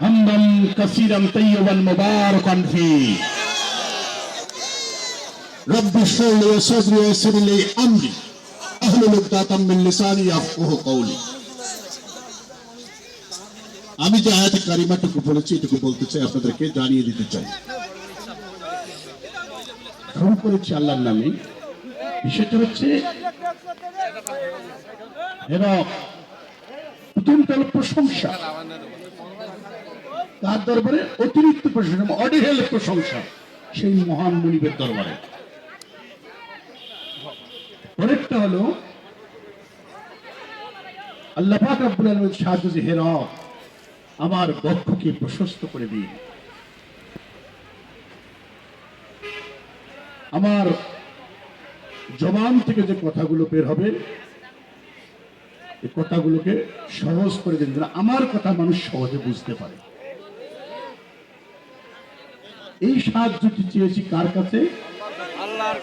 حمدا كثيرا طيبا مباركا فيه رب اشرح لي صدري ويسر لي امري احلل عقدة من لساني يفقهوا قولي আমি যে আয়াতে কারিমাটুকু বলেছি, এটুকু বলতে চাই, আপনাদেরকে জানিয়ে দিতে চাই। শুরু করেছি আল্লাহর নামে। বিষয়টা হচ্ছে প্রথম হলো প্রশংসা। তার দরবারে অতিরিক্ত প্রশংসা অডিহেল প্রশংসা, সেই মহান মনিবের দরবারে। পরেরটা হলো, আল্লাহ পাক রব্বুল আলামিন সাহায্য যে হে রব আমার বক্ষকে প্রশস্ত করে দিন। আমার জবান থেকে যে কথাগুলো বের হবে এই কথাগুলোকে সহজ করে দিন যেন আমার কথা মানুষ সহজে বুঝতে পারে। এই সাহায্যটি চেয়েছি কার কাছে? আল্লাহর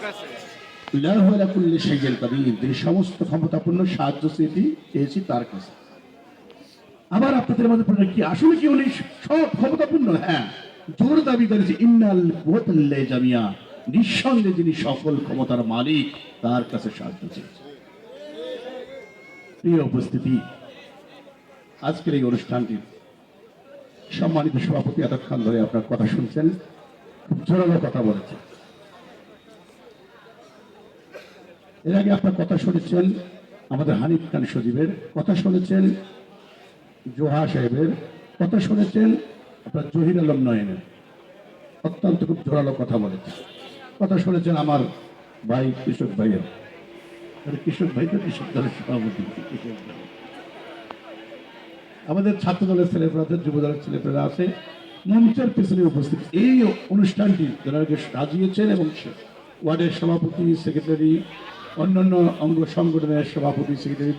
সমস্ত ক্ষমতাপূর্ণ সাহায্য চেয়েছি চেয়েছি তার কাছে। আবার আপনাদের মধ্যে প্রশ্ন কি আসলে কি উনি সব ক্ষমতাপূর্ণ? হ্যাঁ। জোর দাবি করেছে ইন্নাল কুওয়াতাল্লাহি জামিয়া, নিঃসন্দেহে যিনি সকল ক্ষমতার মালিক, তার কাছে সাহায্য চেয়েছে। প্রিয় উপস্থিতি, আজকের এই অনুষ্ঠানটির সম্মানিত সভাপতি এতক্ষণ ধরে আপনার কথা শুনছেন, খুব জোরালো কথা বলেছেন। এর আগে আপনার কথা শুনেছেন আমাদের হানিফ খান সজীবের কথা শুনেছেন জোহা সাহেবের কথা শুনেছেন আপনার জহির আলম নয়নের অত্যন্ত খুব জোরালো কথা বলেছেন। কথা শুনেছেন আমার ভাই কৃষক ভাইয়ের। কৃষক ভাই তো কৃষক দলের সভাপতি। আমাদের ছাত্র দলের ছেলেপেরা যুব দলের ছেলেপেরা আছে। মঞ্চের পিছনে উপস্থিত এই অনুষ্ঠানটি যারা সাজিয়েছেন এবং ওয়ার্ডের সভাপতি, সেক্রেটারি, অন্যান্য অঙ্গ সংগঠনের সভাপতি, সেক্রেটারি